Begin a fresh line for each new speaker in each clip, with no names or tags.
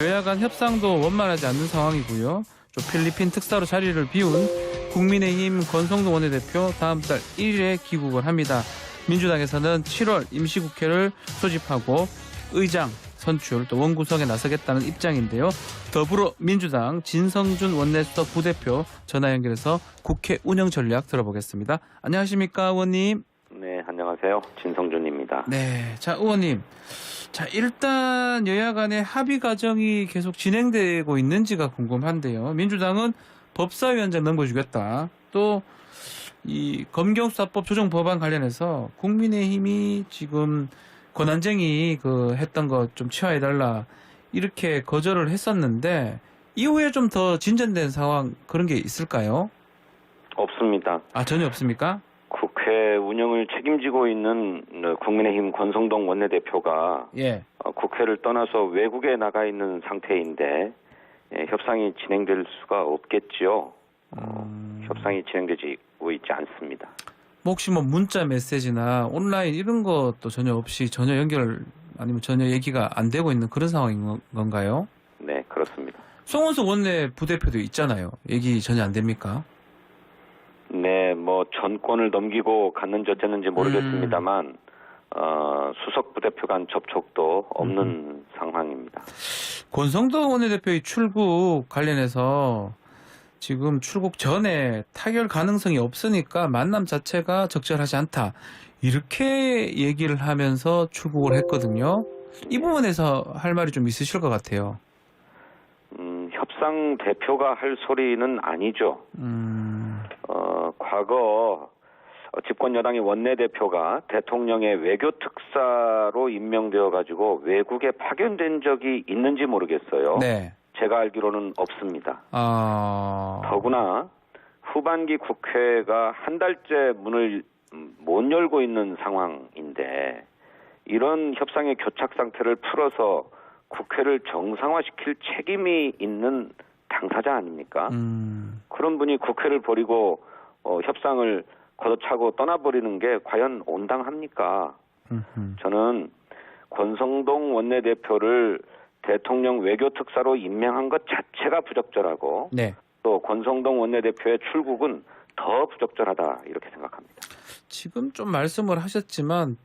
여야 간 협상도 원만하지 않는 상황이고요. 또 필리핀 특사로 자리를 비운 국민의힘 권성동 원내대표 다음 달 1일에 귀국을 합니다. 민주당에서는 7월 임시국회를 소집하고 의장 선출 또 원구성에 나서겠다는 입장인데요. 더불어민주당 진성준 원내수석 부대표 전화 연결해서 국회 운영 전략 들어보겠습니다. 안녕하십니까 의원님?
네, 안녕하세요. 진성준입니다.
네, 자 의원님. 자 일단 여야 간의 합의 과정이 계속 진행되고 있는지가 궁금한데요. 민주당은 법사위원장 넘겨주겠다. 또 이 검경수사법 조정 법안 관련해서 국민의힘이 지금 권한쟁이 그 했던 거좀 치워해달라 이렇게 거절을 했었는데 이후에 좀 더 진전된 상황 그런 게 있을까요?
없습니다.
아 전혀 없습니까?
국회 운영을 책임지고 있는 어, 국민의힘 권성동 원내대표가
예.
어, 국회를 떠나서 외국에 나가 있는 상태인데 예, 협상이 진행될 수가 없겠지요. 어,
음,
협상이 진행되고 있지 않습니다.
뭐 혹시 뭐 문자 메시지나 온라인 이런 것도 전혀 없이 전혀 연결 아니면 전혀 얘기가 안 되고 있는 그런 상황인 건- 건가요?
네, 그렇습니다.
송원수 원내 부대표도 있잖아요. 얘기 전혀 안 됩니까?
네, 뭐 전권을 넘기고 갔는지 어쨌는지 모르겠습니다만 어, 수석 부대표 간 접촉도 없는 상황입니다.
권성도 원내대표의 출국 관련해서 지금 출국 전에 타결 가능성이 없으니까 만남 자체가 적절하지 않다. 이렇게 얘기를 하면서 출국을 했거든요. 이 부분에서 할 말이 좀 있으실 것 같아요.
음, 협상 대표가 할 소리는 아니죠.
음,
어, 과거 어, 집권 여당의 원내대표가 대통령의 외교 특사로 임명되어 가지고 외국에 파견된 적이 있는지 모르겠어요.
네.
제가 알기로는 없습니다.
아,
더구나 후반기 국회가 한 달째 문을 음, 못 열고 있는 상황인데 이런 협상의 교착 상태를 풀어서 국회를 정상화시킬 책임이 있는 당사자 아닙니까?
음,
그런 분이 국회를 버리고 어, 협상을 걷어차고 떠나버리는 게 과연 온당합니까?
음흠.
저는 권성동 원내대표를 대통령 외교특사로 임명한 것 자체가 부적절하고
네.
또 권성동 원내대표의 출국은 더 부적절하다 이렇게 생각합니다.
지금 좀 말씀을 하셨지만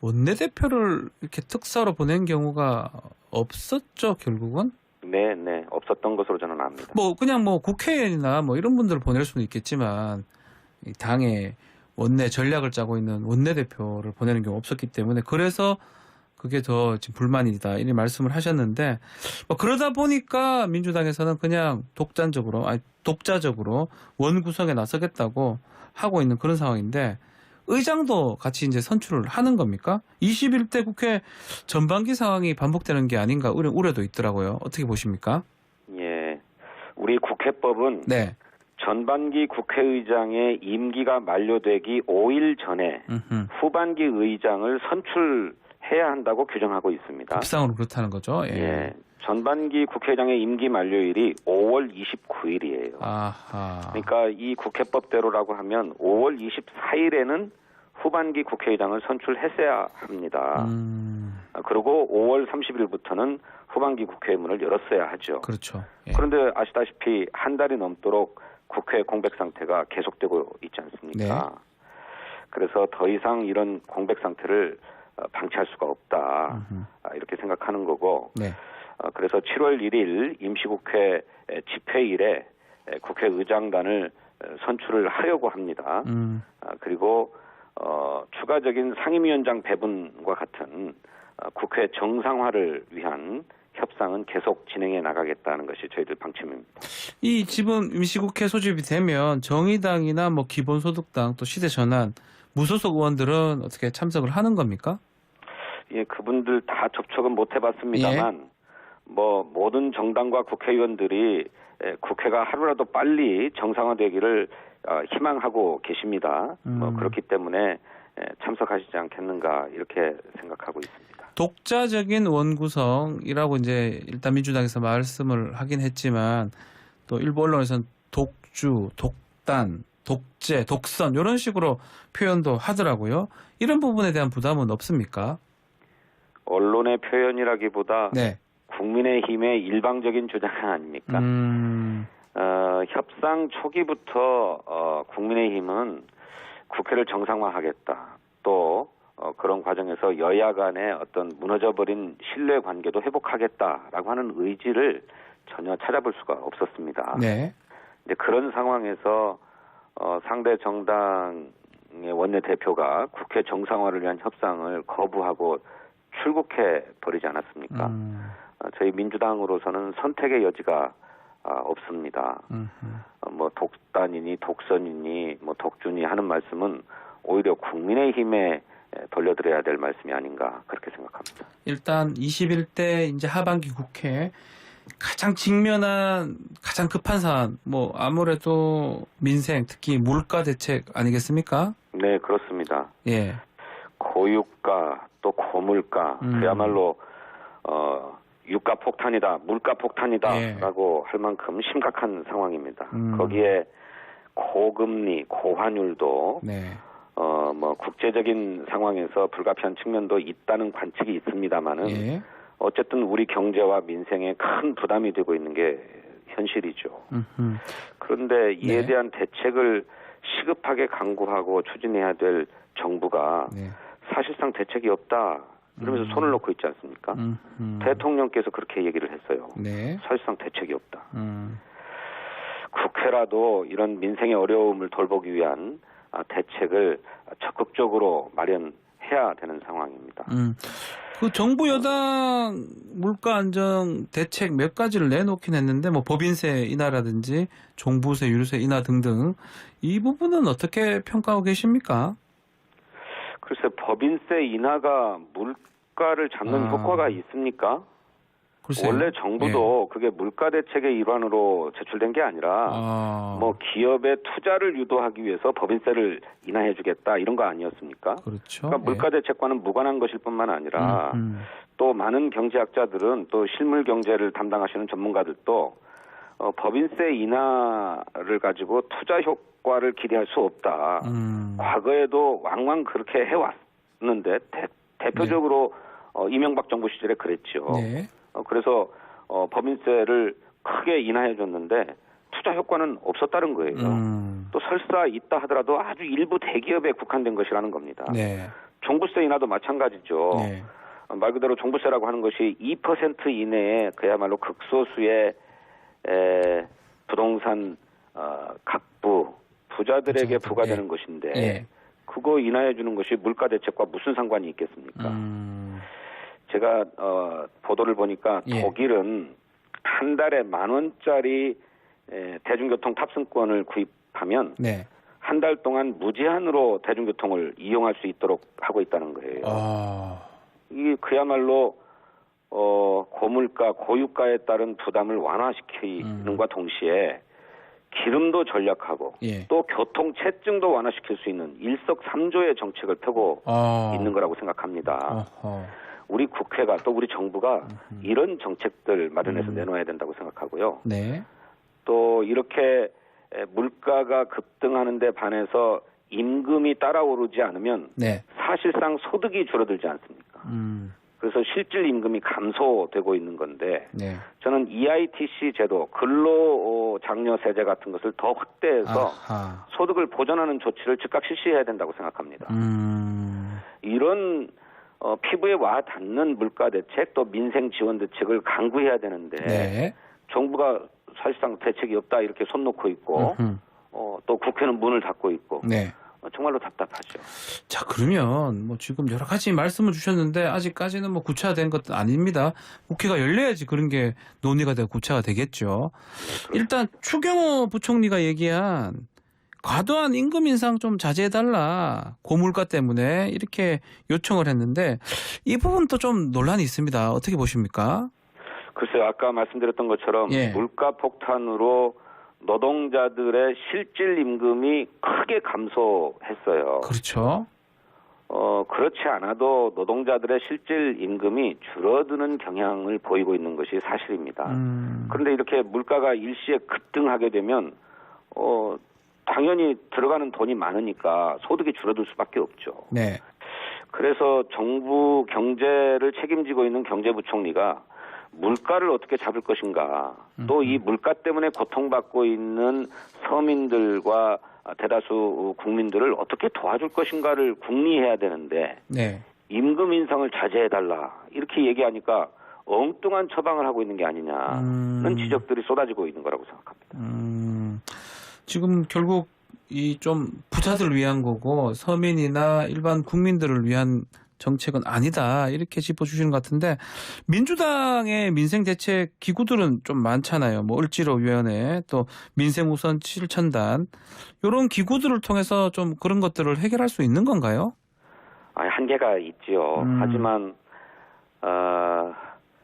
원내대표를 이렇게 특사로 보낸 경우가 없었죠, 결국은?
네, 네 없었던 것으로 저는 압니다.
뭐 그냥 뭐 국회의원이나 뭐 이런 분들을 보낼 수는 있겠지만 이 당의 원내 전략을 짜고 있는 원내 대표를 보내는 경우 없었기 때문에 그래서 그게 더 지금 불만이다 이런 말씀을 하셨는데 뭐 그러다 보니까 민주당에서는 그냥 독단적으로 아니 독자적으로 원 구성에 나서겠다고 하고 있는 그런 상황인데 의장도 같이 이제 선출을 하는 겁니까? 21대 국회 전반기 상황이 반복되는 게 아닌가 우려, 우려도 있더라고요. 어떻게 보십니까?
예, 우리 국회법은
네.
전반기 국회의장의 임기가 만료되기 5일 전에
음흠.
후반기 의장을 선출해야 한다고 규정하고 있습니다.
법상으로 그렇다는 거죠. 예.
예. 전반기 국회의장의 임기 만료일이 5월 29일이에요.
아하.
그러니까 이 국회법대로라고 하면 5월 24일에는 후반기 국회의장을 선출했어야 합니다.
음,
아, 그리고 5월 30일부터는 후반기 국회 문을 열었어야 하죠.
그렇죠. 예.
그런데 아시다시피 한 달이 넘도록 국회 공백 상태가 계속되고 있지 않습니까?
네.
그래서 더 이상 이런 공백 상태를 어, 방치할 수가 없다.
음흠.
아, 이렇게 생각하는 거고
네.
어, 그래서 7월 1일 임시국회 에, 집회일에 에, 국회의장단을 에, 선출을 하려고 합니다.
음,
아, 그리고 어, 추가적인 상임위원장 배분과 같은 어, 국회 정상화를 위한 협상은 계속 진행해 나가겠다는 것이 저희들 방침입니다.
이 지금 임시국회 소집이 되면 정의당이나 뭐 기본소득당 또 시대전환 무소속 의원들은 어떻게 참석을 하는 겁니까?
예, 그분들 다 접촉은 못 해봤습니다만 뭐 모든 정당과 국회의원들이 에, 국회가 하루라도 빨리 정상화되기를 어, 희망하고 계십니다. 뭐
음.
그렇기 때문에 에, 참석하시지 않겠는가 이렇게 생각하고 있습니다.
독자적인 원구성이라고 이제 일단 민주당에서 말씀을 하긴 했지만 또 일부 언론에서는 독주, 독단, 독재, 독선 이런 식으로 표현도 하더라고요. 이런 부분에 대한 부담은 없습니까?
언론의 표현이라기보다
네.
국민의힘의 일방적인 주장 아닙니까?
음,
어, 협상 초기부터 어, 국민의힘은 국회를 정상화하겠다. 또 어, 그런 과정에서 여야 간의 어떤 무너져버린 신뢰 관계도 회복하겠다라고 하는 의지를 전혀 찾아볼 수가 없었습니다.
네.
이제 그런 상황에서 어, 상대 정당의 원내 대표가 국회 정상화를 위한 협상을 거부하고 출국해 버리지 않았습니까?
음,
어, 저희 민주당으로서는 선택의 여지가 아, 없습니다. 어, 뭐 독단이니 독선이니 뭐 독주니 하는 말씀은 오히려 국민의힘에 에, 돌려드려야 될 말씀이 아닌가 그렇게 생각합니다.
일단 21대 이제 하반기 국회 가장 직면한 가장 급한 사안 뭐 아무래도 민생 특히 물가 대책 아니겠습니까?
네 그렇습니다.
예.
고유가 또 고물가
음.
그야말로 어 유가 폭탄이다 물가
예.
폭탄이다라고 할 만큼 심각한 상황입니다.
음.
거기에 고금리 고환율도
네.
어뭐 국제적인 상황에서 불가피한 측면도 있다는 관측이 있습니다만은
예.
어쨌든 우리 경제와 민생에 큰 부담이 되고 있는 게 현실이죠.
음흠.
그런데 이에
네.
대한 대책을 시급하게 강구하고 추진해야 될 정부가
네.
사실상 대책이 없다 이러면서
음.
손을 놓고 있지 않습니까?
음흠.
대통령께서 그렇게 얘기를 했어요.
네.
사실상 대책이 없다.
음.
국회라도 이런 민생의 어려움을 돌보기 위한 아, 대책을 적극적으로 마련해야 되는 상황입니다.
음. 그 정부 여당 물가 안정 대책 몇 가지를 내놓긴 했는데 뭐 법인세 인하라든지 종부세 유류세 인하 등등 이 부분은 어떻게 평가하고 계십니까?
글쎄 법인세 인하가 물 가를 잡는
아.
효과가 있습니까?
글쎄요.
원래 정부도 그게 물가 대책의 일환으로 제출된 게 아니라
아,
뭐 기업의 투자를 유도하기 위해서 법인세를 인하해 주겠다 이런 거 아니었습니까?
그렇죠.
그러니까 물가 대책과는 무관한 것일 뿐만 아니라
음, 음.
또 많은 경제학자들은 또 실물 경제를 담당하시는 전문가들도 어, 법인세 인하를 가지고 투자 효과를 기대할 수 없다.
음.
과거에도 왕왕 그렇게 해왔는데 대, 표적으로 어, 이명박 정부 시절에 그랬죠.
네.
어, 그래서 어, 법인세를 크게 인하해 줬는데 투자 효과는 없었다는 거예요.
음.
또 설사 있다 하더라도 아주 일부 대기업에 국한된 것이라는 겁니다.
네.
종부세 인하도 마찬가지죠.
네.
어, 말 그대로 종부세라고 하는 것이 2% 이내에 그야말로 극소수의 에, 부동산 어, 갑부 부자들에게
부자들,
부과되는 것인데
예.
그거 인하해 주는 것이 물가 대책과 무슨 상관이 있겠습니까?
음.
제가 어, 보도를 보니까
예.
독일은 한 달에 만 원짜리 에, 대중교통 탑승권을 구입하면
네.
한달 동안 무제한으로 대중교통을 이용할 수 있도록 하고 있다는 거예요.
아.
이게 그야말로 어, 고물가, 고유가에 따른 부담을 완화시키는과 동시에 기름도 절약하고
예.
또 교통 체증도 완화시킬 수 있는 일석삼조의 정책을 펴고
아.
있는 거라고 생각합니다.
어허.
우리 국회가 또 우리 정부가 이런 정책들 마련해서
음.
내놓아야 된다고 생각하고요.
네.
또 이렇게 에, 물가가 급등하는 데 반해서 임금이 따라오르지 않으면
네.
사실상 소득이 줄어들지 않습니까?
음.
그래서 실질 임금이 감소되고 있는 건데
네.
저는 EITC 제도 근로 어, 장려 세제 같은 것을 더 확대해서
아하.
소득을 보전하는 조치를 즉각 실시해야 된다고 생각합니다.
음.
이런 어, 피부에 와 닿는 물가 대책 또 민생 지원 대책을 강구해야 되는데
네.
정부가 사실상 대책이 없다 이렇게 손 놓고 있고
음흠.
어, 또 국회는 문을 닫고 있고
네.
어, 정말로 답답하죠.
자, 그러면 뭐 지금 여러 가지 말씀을 주셨는데 아직까지는 뭐 구체화된 것도 아닙니다. 국회가 열려야지 그런 게 논의가 되고 구체가 되겠죠. 일단 추경호 부총리가 얘기한 과도한 임금 인상 좀 자제해달라. 고물가 때문에 이렇게 요청을 했는데 이 부분도 좀 논란이 있습니다. 어떻게 보십니까?
글쎄요, 아까 말씀드렸던 것처럼
예.
물가 폭탄으로 노동자들의 실질 임금이 크게 감소했어요.
그렇죠.
어, 그렇지 않아도 노동자들의 실질 임금이 줄어드는 경향을 보이고 있는 것이 사실입니다.
음,
그런데 이렇게 물가가 일시에 급등하게 되면 어, 당연히 들어가는 돈이 많으니까 소득이 줄어들 수밖에 없죠.
네.
그래서 정부 경제를 책임지고 있는 경제부총리가 물가를 어떻게 잡을 것인가,
음.
또이 물가 때문에 고통받고 있는 서민들과 대다수 국민들을 어떻게 도와줄 것인가를 궁리해야 되는데
네.
임금 인상을 자제해달라 이렇게 얘기하니까 엉뚱한 처방을 하고 있는 게 아니냐는
음.
지적들이 쏟아지고 있는 거라고 생각합니다.
음, 지금 결국 이 좀 부자들을 위한 거고 서민이나 일반 국민들을 위한 정책은 아니다 이렇게 짚어주시는 것 같은데 민주당의 민생 대책 기구들은 좀 많잖아요. 뭐 을지로 위원회 또 민생 우선 실천단 이런 기구들을 통해서 좀 그런 것들을 해결할 수 있는 건가요?
아, 한계가 있지요.
음.
하지만 어,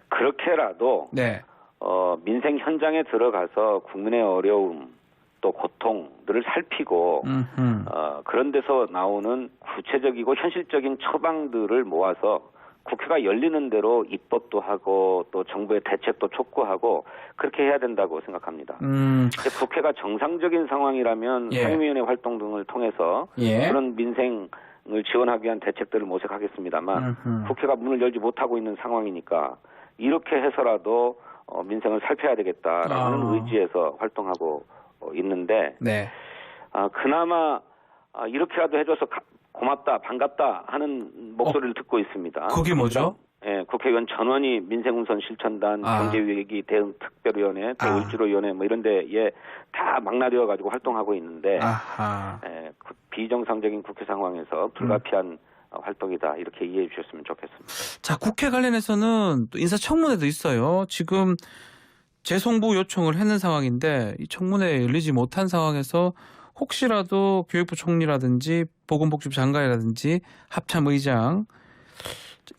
그렇게라도
네.
어, 민생 현장에 들어가서 국민의 어려움 또 고통들을 살피고
음흠.
어, 그런 데서 나오는 구체적이고 현실적인 처방들을 모아서 국회가 열리는 대로 입법도 하고 또 정부의 대책도 촉구하고 그렇게 해야 된다고 생각합니다.
음,
국회가 정상적인 상황이라면
예.
상임위원회 활동 등을 통해서
예.
그런 민생 을 지원하기 위한 대책들을 모색하겠습니다만
음흠.
국회가 문을 열지 못하고 있는 상황이니까 이렇게 해서라도 어, 민생을 살펴야 되겠다라는
아.
의지에서 활동하고 어, 있는데
네.
아, 그나마 아, 이렇게라도 해줘서 가- 고맙다 반갑다 하는 목소리를 듣고 있습니다.
어. 그게 뭐죠?
예, 국회의원 전원이 민생우선 실천단,
아.
경제위기 대응 특별위원회,
아.
대을지로위원회 뭐 이런 데에 다 망라되어 가지고 활동하고 있는데
아하.
예, 그 비정상적인 국회 상황에서 불가피한
음.
어, 활동이다 이렇게 이해해 주셨으면 좋겠습니다.
자, 국회 관련해서는 또 인사청문회도 있어요. 지금 재송부 요청을 했는 상황인데 이 청문회 열리지 못한 상황에서 혹시라도 교육부 총리라든지 보건복지부 장관이라든지 합참의장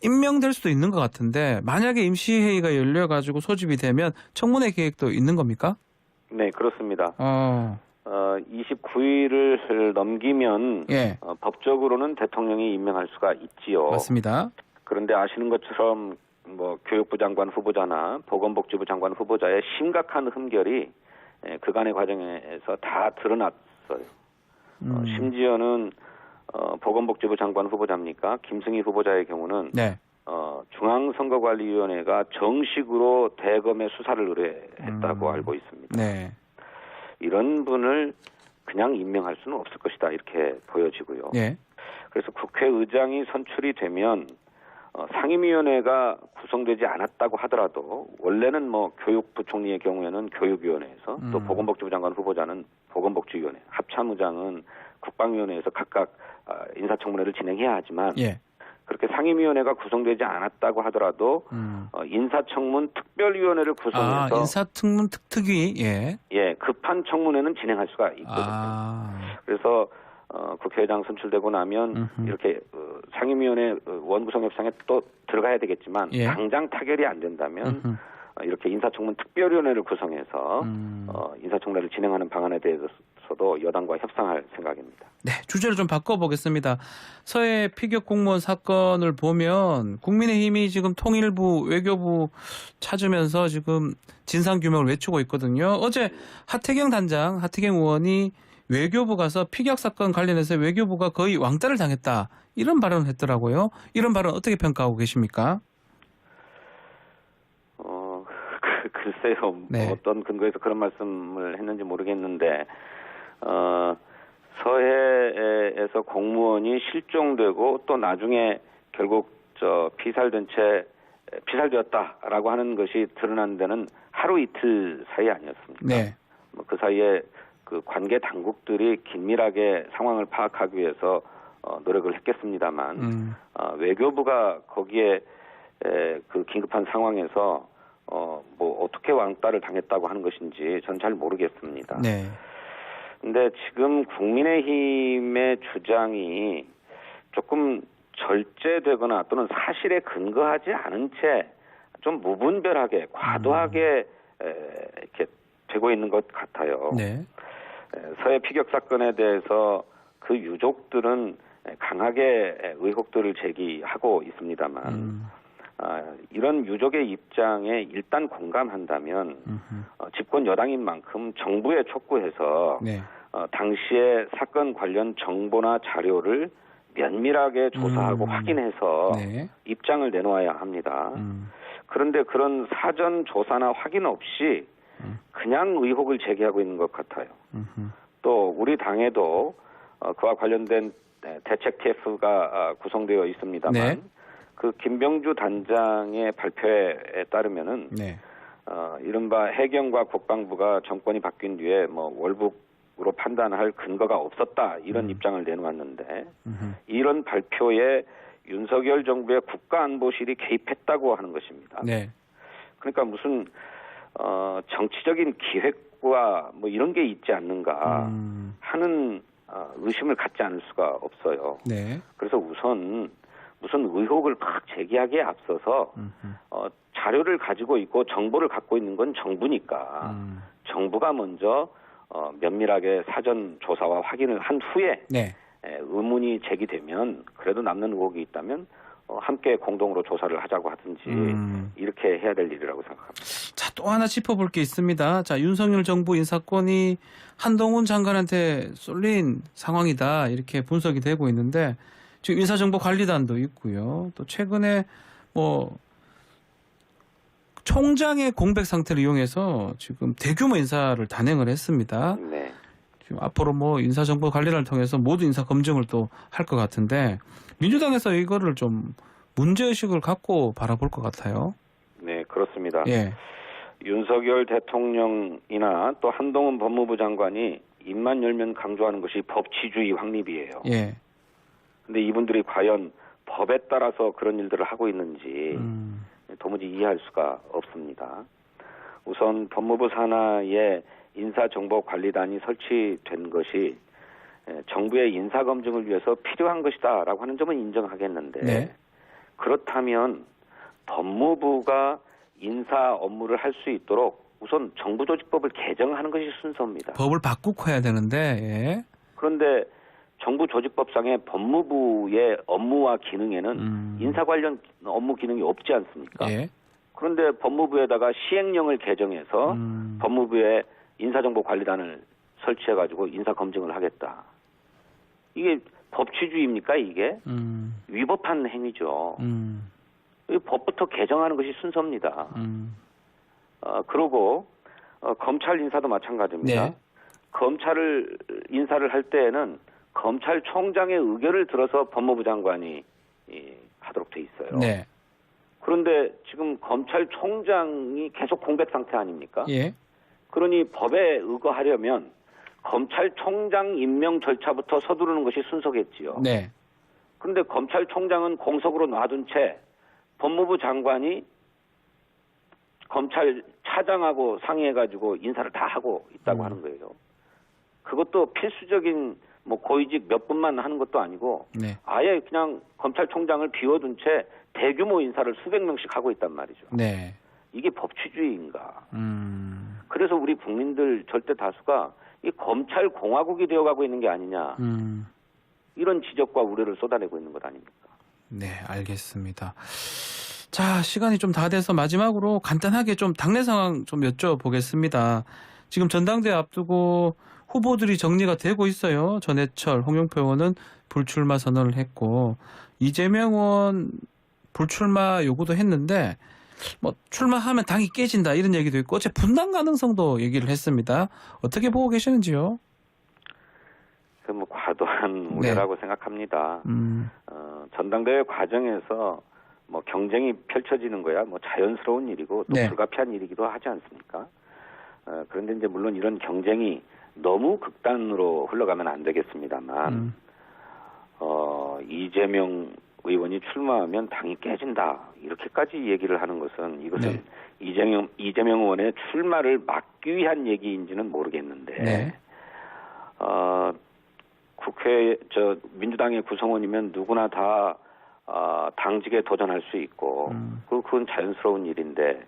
임명될 수도 있는 것 같은데 만약에 임시회의가 열려가지고 소집이 되면 청문회 계획도 있는 겁니까?
네, 그렇습니다.
어,
어, 29일을 넘기면
예,
어, 법적으로는 대통령이 임명할 수가 있지요.
맞습니다.
그런데 아시는 것처럼 뭐 교육부 장관 후보자나 보건복지부 장관 후보자의 심각한 흠결이 예, 그간의 과정에서 다 드러났어요. 어,
음,
심지어는 어, 보건복지부 장관 후보자입니까? 김승희 후보자의 경우는
네,
어, 중앙선거관리위원회가 정식으로 대검의 수사를 의뢰했다고
음.
알고 있습니다.
네,
이런 분을 그냥 임명할 수는 없을 것이다 이렇게 보여지고요.
예,
그래서 국회의장이 선출이 되면 어, 상임위원회가 구성되지 않았다고 하더라도 원래는 뭐 교육부 총리의 경우에는 교육위원회에서 또
음.
보건복지부 장관 후보자는 보건복지위원회, 합참의장은 국방위원회에서 각각 아, 인사청문회를 진행해야 하지만
예,
그렇게 상임위원회가 구성되지 않았다고 하더라도
음.
어, 인사청문 특별위원회를
아,
구성해서
인사특문 특특위, 예,
예 급한 청문회는 진행할 수가 있거든요.
아,
그래서 어, 국회의장 선출되고 나면
음흠.
이렇게 어, 상임위원회 어, 원구성 협상에 또 들어가야 되겠지만
예.
당장 타결이 안 된다면
음흠.
어, 이렇게 인사청문 특별위원회를 구성해서
음.
어, 인사청문회를 진행하는 방안에 대해서도 여당과 협상할 생각입니다.
네, 주제를 좀 바꿔보겠습니다. 서해 피격 공무원 사건을 보면 국민의힘이 지금 통일부, 외교부 찾으면서 지금 진상 규명을 외치고 있거든요. 어제 하태경 단장, 하태경 의원이 외교부 가서 피격 사건 관련해서 외교부가 거의 왕따를 당했다. 이런 발언을 했더라고요. 이런 발언 어떻게 평가하고 계십니까?
어, 그, 글쎄요. 뭐
네.
어떤 근거에서 그런 말씀을 했는지 모르겠는데, 어, 서해에서 공무원이 실종되고 또 나중에 결국 저 피살된 채 피살되었다라고 하는 것이 드러난 데는 하루 이틀 사이 아니었습니까?
네.
뭐그 사이에 그 관계 당국들이 긴밀하게 상황을 파악하기 위해서 어, 노력을 했겠습니다만
음,
어, 외교부가 거기에 에, 그 긴급한 상황에서 어, 뭐 어떻게 왕따를 당했다고 하는 것인지 전 잘 모르겠습니다.
네.
근데 지금 국민의힘의 주장이 조금 절제되거나 또는 사실에 근거하지 않은 채 좀 무분별하게 과도하게 에, 이렇게 되고 있는 것 같아요.
네.
에, 서해 피격 사건에 대해서 그 유족들은 강하게 의혹들을 제기하고 있습니다만
음,
아, 이런 유족의 입장에 일단 공감한다면
음흠.
어, 집권 여당인 만큼 정부에 촉구해서
네.
어, 당시에 사건 관련 정보나 자료를 면밀하게 조사하고
음.
확인해서
네.
입장을 내놓아야 합니다.
음,
그런데 그런 사전 조사나 확인 없이 그냥 의혹을 제기하고 있는 것 같아요. 또 우리 당에도 어, 그와 관련된 네, 대책 TF가 아, 구성되어 있습니다만
네.
그 김병주 단장의 발표에 따르면은
네.
어, 이른바 해경과 국방부가 정권이 바뀐 뒤에 뭐 월북으로 판단할 근거가 없었다 이런
음.
입장을 내놓았는데
음흠.
이런 발표에 윤석열 정부의 국가안보실이 개입했다고 하는 것입니다.
네.
그러니까 무슨 어, 정치적인 기획 과뭐 이런 게 있지 않는가
음.
하는 어, 의심을 갖지 않을 수가 없어요.
네.
그래서 우선 무슨 의혹을 막 제기하기에 앞서서
음흠.
어, 자료를 가지고 있고 정보를 갖고 있는 건 정부니까
음.
정부가 먼저 어, 면밀하게 사전 조사와 확인을 한 후에
네.
에, 의문이 제기되면 그래도 남는 의혹이 있다면 어, 함께 공동으로 조사를 하자고 하든지
음.
이렇게 해야 될 일이라고 생각합니다.
자, 또 하나 짚어볼 게 있습니다. 자, 윤석열 정부 인사권이 한동훈 장관한테 쏠린 상황이다. 이렇게 분석이 되고 있는데, 지금 인사정보관리단도 있고요. 또 최근에 뭐, 총장의 공백 상태를 이용해서 지금 대규모 인사를 단행을 했습니다.
네.
지금 앞으로 뭐 인사정보관리단을 통해서 모두 인사 검증을 또 할 것 같은데, 민주당에서 이거를 좀 문제의식을 갖고 바라볼 것 같아요.
네, 그렇습니다.
예.
윤석열 대통령이나 또 한동훈 법무부 장관이 입만 열면 강조하는 것이 법치주의 확립이에요.
예.
근데 이분들이 과연 법에 따라서 그런 일들을 하고 있는지
음.
도무지 이해할 수가 없습니다. 우선 법무부 산하에 인사정보관리단이 설치된 것이 에, 정부의 인사 검증을 위해서 필요한 것이다라고 하는 점은 인정하겠는데
네.
그렇다면 법무부가 인사 업무를 할 수 있도록 우선 정부조직법을 개정하는 것이 순서입니다.
법을 바꾸고 해야 되는데,
그런데 정부 조직법상의 법무부의 업무와 기능에는
음.
인사 관련 업무 기능이 없지 않습니까?
예. 예.
그런데 법무부에다가 시행령을 개정해서
음.
법무부에 인사정보관리단을 설치해가지고 인사 검증을 하겠다. 이게 법치주의입니까? 이게
음.
위법한 행위죠.
음.
이 법부터 개정하는 것이 순서입니다.
음.
어, 그러고 어, 검찰 인사도 마찬가지입니다.
네.
검찰을 인사를 할 때에는 검찰총장의 의견을 들어서 법무부 장관이 이, 하도록 돼 있어요.
네.
그런데 지금 검찰총장이 계속 공백 상태 아닙니까?
예.
그러니 법에 의거하려면 검찰총장 임명 절차부터 서두르는 것이 순서겠지요.
네.
그런데 검찰총장은 공석으로 놔둔 채 법무부 장관이 검찰 차장하고 상의해가지고 인사를 다 하고 있다고
음.
하는 거예요. 그것도 필수적인 뭐 고위직 몇 분만 하는 것도 아니고
네.
아예 그냥 검찰총장을 비워둔 채 대규모 인사를 수백 명씩 하고 있단 말이죠.
네.
이게 법치주의인가?
음.
그래서 우리 국민들 절대 다수가 이 검찰 공화국이 되어가고 있는 게 아니냐
음.
이런 지적과 우려를 쏟아내고 있는 것 아닙니까?
네, 알겠습니다. 자, 시간이 좀 다 돼서 마지막으로 간단하게 좀 당내 상황 좀 여쭤보겠습니다. 지금 전당대회 앞두고 후보들이 정리가 되고 있어요. 전해철, 홍영표 의원은 불출마 선언을 했고 이재명 의원 불출마 요구도 했는데 뭐 출마하면 당이 깨진다 이런 얘기도 있고 어째 분당 가능성도 얘기를 했습니다. 어떻게 보고 계시는지요?
그 뭐 과도한 우려라고 생각합니다.
음,
어, 전당대회 과정에서 뭐 경쟁이 펼쳐지는 거야 뭐 자연스러운 일이고 또
네.
불가피한 일이기도 하지 않습니까? 어, 그런데 이제 물론 이런 경쟁이 너무 극단으로 흘러가면 안 되겠습니다만
음,
어, 이재명 의원이 출마하면 당이 깨진다 이렇게까지 얘기를 하는 것은 이것은
네.
이재명 이재명 의원의 출마를 막기 위한 얘기인지는 모르겠는데
네.
어, 국회 저 민주당의 구성원이면 누구나 다 어, 당직에 도전할 수 있고
음.
그 그건 자연스러운 일인데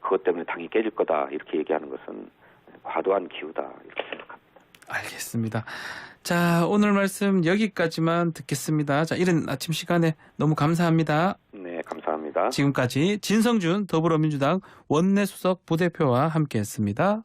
그것 때문에 당이 깨질 거다 이렇게 얘기하는 것은 과도한 기우다 이렇게 생각합니다.
알겠습니다. 자, 오늘 말씀 여기까지만 듣겠습니다. 자, 이른 아침 시간에 너무 감사합니다.
네, 감사합니다.
지금까지 진성준 더불어민주당 원내수석 부대표와 함께했습니다.